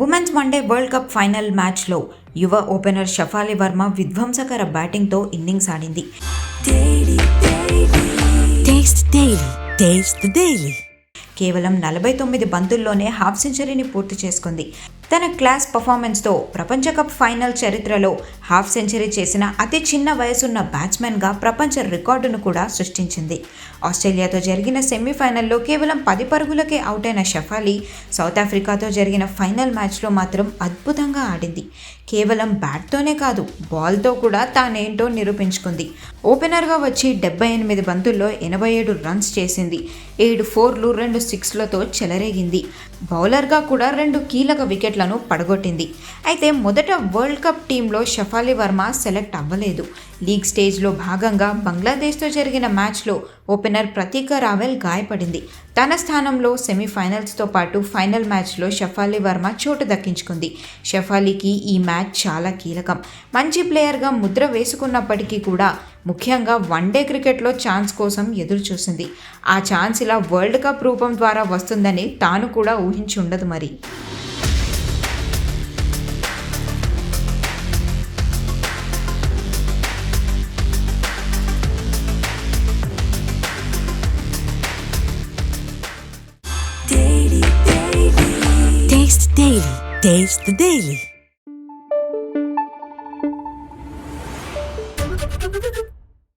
Women's one day world cup final మ్యాచ్లో యువ opener Shafali Verma విధ్వంసకర బ్యాటింగ్తో ఇన్నింగ్స్ ఆడింది. కేవలం నలభై తొమ్మిది బంతుల్లోనే హాఫ్ సెంచరీని పూర్తి చేసుకుంది. తన క్లాస్ పర్ఫార్మెన్స్తో ప్రపంచ కప్ ఫైనల్ చరిత్రలో హాఫ్ సెంచరీ చేసిన అతి చిన్న వయసున్న బ్యాట్స్మెన్గా ప్రపంచ రికార్డును కూడా సృష్టించింది. ఆస్ట్రేలియాతో జరిగిన సెమీఫైనల్లో కేవలం పది పరుగులకే అవుట్ అయిన షఫాలి సౌత్ ఆఫ్రికాతో జరిగిన ఫైనల్ మ్యాచ్లో మాత్రం అద్భుతంగా ఆడింది. కేవలం బ్యాట్తోనే కాదు బాల్తో కూడా తానేంటో నిరూపించుకుంది. ఓపెనర్గా వచ్చి డెబ్బై ఎనిమిది బంతుల్లో ఎనభై ఏడు రన్స్ చేసింది. ఏడు ఫోర్లు రెండు సిక్స్లతో చెలరేగింది. బౌలర్గా కూడా రెండు కీలక వికెట్లను పడగొట్టింది. అయితే మొదట వరల్డ్ కప్ టీంలో షఫాలి వర్మ సెలెక్ట్ అవ్వలేదు. లీగ్ స్టేజ్లో భాగంగా బంగ్లాదేశ్తో జరిగిన మ్యాచ్లో ఓపెనర్ ప్రతీక రావెల్ గాయపడింది. తన స్థానంలో సెమీఫైనల్స్తో పాటు ఫైనల్ మ్యాచ్లో షఫాలి వర్మ చోటు దక్కించుకుంది. షఫాలీకి ఈ మ్యాచ్ చాలా కీలకం. మంచి ప్లేయర్గా ముద్ర వేసుకున్నప్పటికీ కూడా ముఖ్యంగా వన్డే క్రికెట్లో ఛాన్స్ కోసం ఎదురు చూసింది ఆ ఛాన్స్ ఇలా వరల్డ్ కప్ రూపం ద్వారా వస్తుందని తాను కూడా ఊహించి ఉండదు మరి. Daily.